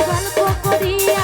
গল্প করিয়া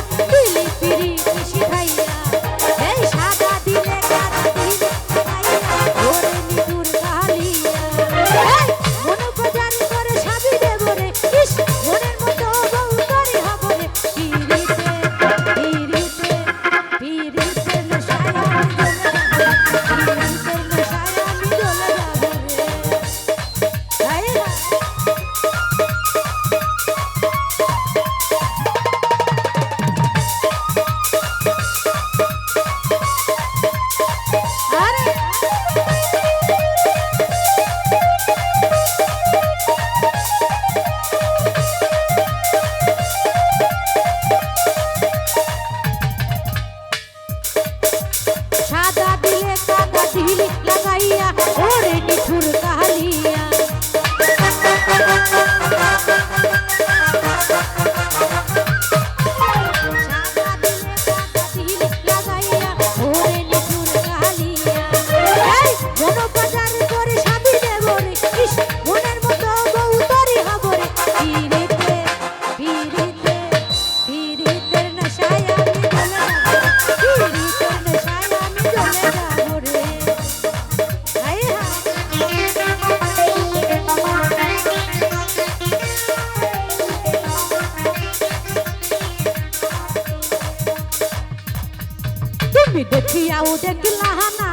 দেখিয়াও দেখলা না।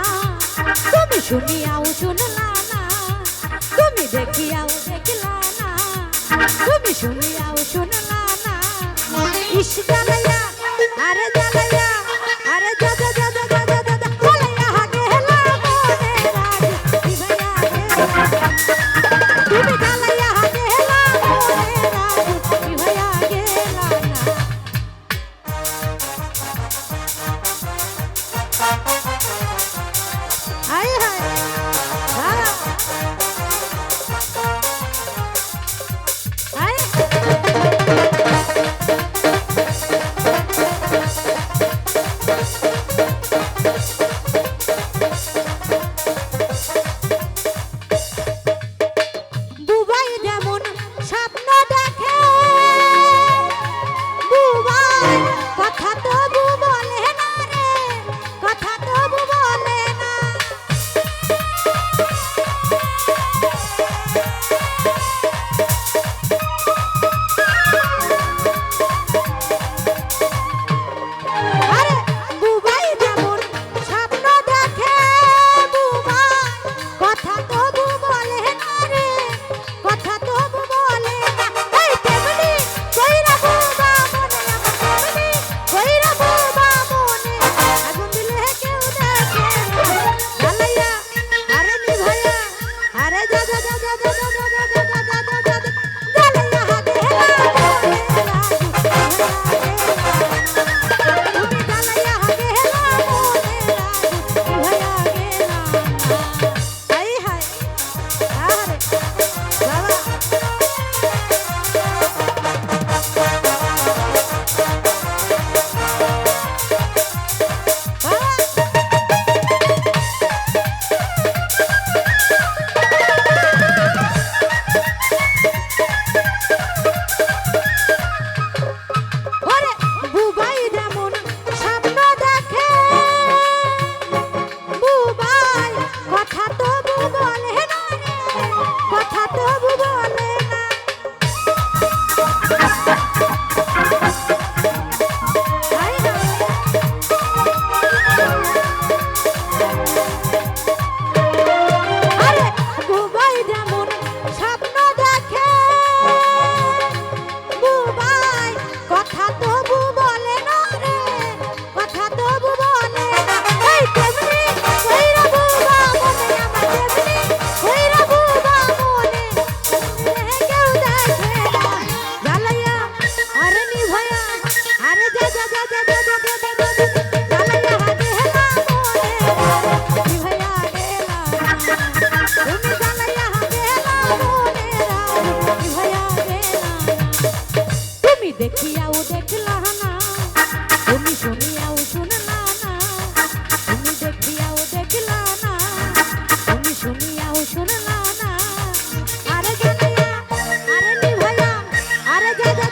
তুমি শুনিয়াও শুনলা না। তুমি দেখিয়াও দেখলা না। তুমি শুনিয়াও শুনলা না। ইস Yeah.